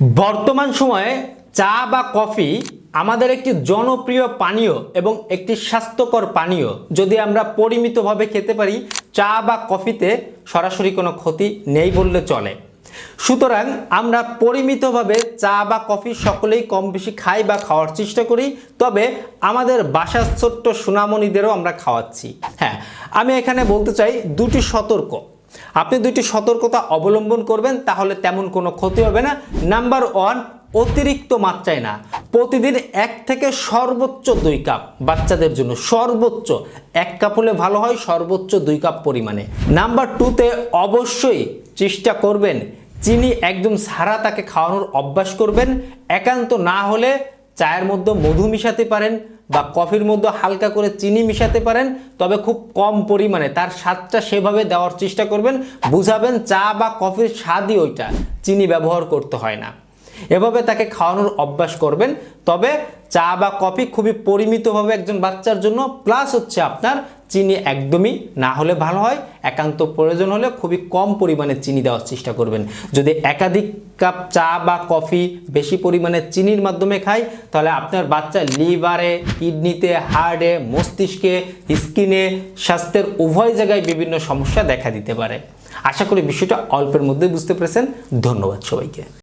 বর্তমান সময়ে চা বা কফি আমাদের একটি জনপ্রিয় পানীয় এবং একটি স্বাস্থ্যকর পানীয়। যদি আমরা পরিমিতভাবে খেতে পারি, চা বা কফিতে সরাসরি কোনো ক্ষতি নেই বললে চলে। সুতরাং আমরা পরিমিতভাবে চা বা কফি সকলেই কম বেশি খাই বা খাওয়ার চেষ্টা করি, তবে আমাদের বাসার ছোট্ট সুনামণিদেরও আমরা খাওয়াচ্ছি। হ্যাঁ আমি এখানে বলতে চাই দুটি সতর্ক। আপনি দুইটি সতর্কতা অবলম্বন করবেন, তাহলে তেমন কোনো ক্ষতি হবে না। নাম্বার ওয়ান, অতিরিক্ত মাত্রায় না। প্রতিদিন এক থেকে সর্বোচ্চ দুই কাপ বাচ্চাদের জন্য, সর্বোচ্চ এক কাপ হলে ভালো হয়, সর্বোচ্চ দুই কাপ পরিমাণে। নাম্বার টুতে, অবশ্যই চেষ্টা করবেন, চিনি একদম সারা তাকে খাওয়ানোর অভ্যাস করবেন। একান্ত না হলে চায়ের মধ্যে মধু মিশাতে পারেন বা কফির মধ্যে হালকা করে চিনি মিশাতে পারেন, তবে খুব কম পরিমাণে। তার স্বাদটা সেভাবে দেওয়ার চেষ্টা করবেন, বুঝাবেন চা বা কফির স্বাদই ওইটা, চিনি ব্যবহার করতে হয় না। এভাবে তাকে খাওয়ানোর অভ্যাস করবেন। তবে চা বা কফি খুবই পরিমিতভাবে একজন বাচ্চার জন্য। প্লাস হচ্ছে আপনার চিনি একদমই না হলে ভালো হয়, একান্ত প্রয়োজন হলে খুবই কম পরিমাণে চিনি দেওয়ার চেষ্টা করবেন। যদি একাধিক কাপ চা বা কফি বেশি পরিমাণে চিনির মাধ্যমে খায় তাহলে আপনার বাচ্চা লিভারে, কিডনিতে, হার্টে, মস্তিষ্কে, স্কিনে, স্বাস্থ্যের উভয় জায়গায় বিভিন্ন সমস্যা দেখা দিতে পারে। আশা করি বিষয়টা অল্পের মধ্যে বুঝতে পেরেছেন। ধন্যবাদ সবাইকে।